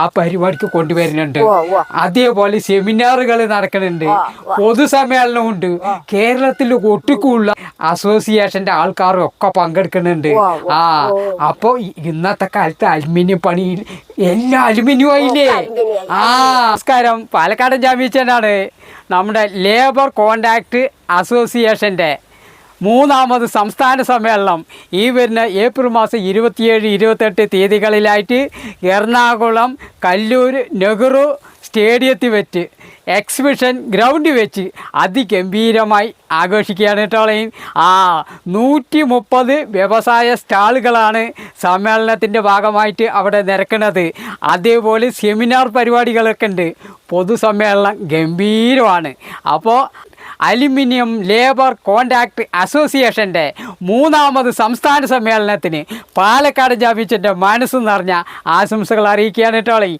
ആ പരിപാടിക്ക് കൊണ്ടുവരുന്നുണ്ട്. അതേപോലെ സെമിനാറുകൾ നടക്കുന്നുണ്ട് പൊതുസമ്മേളനമുണ്ട്. കേരളത്തിൽ ഒട്ടുക്കുള്ള അസോസിയേഷന്റെ ആൾക്കാരും ഒക്കെ പങ്കെടുക്കുന്നുണ്ട്. ആ അപ്പോൾ ഇന്നത്തെ കാലത്ത് അലുമിനിയം പണിയിൽ എല്ലാ അലുമിനിയം ആയില്ലേ? ആ നമസ്കാരം. പാലക്കാട് ജാമ്യച്ചനാണ് നമ്മുടെ ലേബർ കോണ്ടാക്ട് അസോസിയേഷന്റെ മൂന്നാമത് സംസ്ഥാന സമ്മേളനം. ഈ വരുന്ന ഏപ്രിൽ മാസം ഇരുപത്തിയേഴ് ഇരുപത്തെട്ട് തീയതികളിലായിട്ട് എറണാകുളം കല്ലൂർ നെഹ്റു സ്റ്റേഡിയത്തിൽ വെച്ച് എക്സിബിഷൻ ഗ്രൗണ്ടിൽ വെച്ച് അതിഗംഭീരമായി ആഘോഷിക്കുകയാണ് കേട്ടോളയും ആ നൂറ്റി മുപ്പത് വ്യവസായ സ്റ്റാളുകളാണ് സമ്മേളനത്തിന്റെ ഭാഗമായിട്ട് അവിടെ നിരക്കുന്നത്. അതേപോലെ സെമിനാർ പരിപാടികളൊക്കെ ഉണ്ട്. പൊതുസമ്മേളനം ഗംഭീരമാണ്. അപ്പോൾ അലുമിനിയം ലേബർ കോൺട്രാക്ട് അസോസിയേഷന്റെ മൂന്നാമത് സംസ്ഥാന സമ്മേളനത്തിന് പാലക്കാട് ജാമ്യത്തിന്റെ മനസ്സ് നിറഞ്ഞ ആശംസകൾ അറിയിക്കുകയാണ് കേട്ടോളി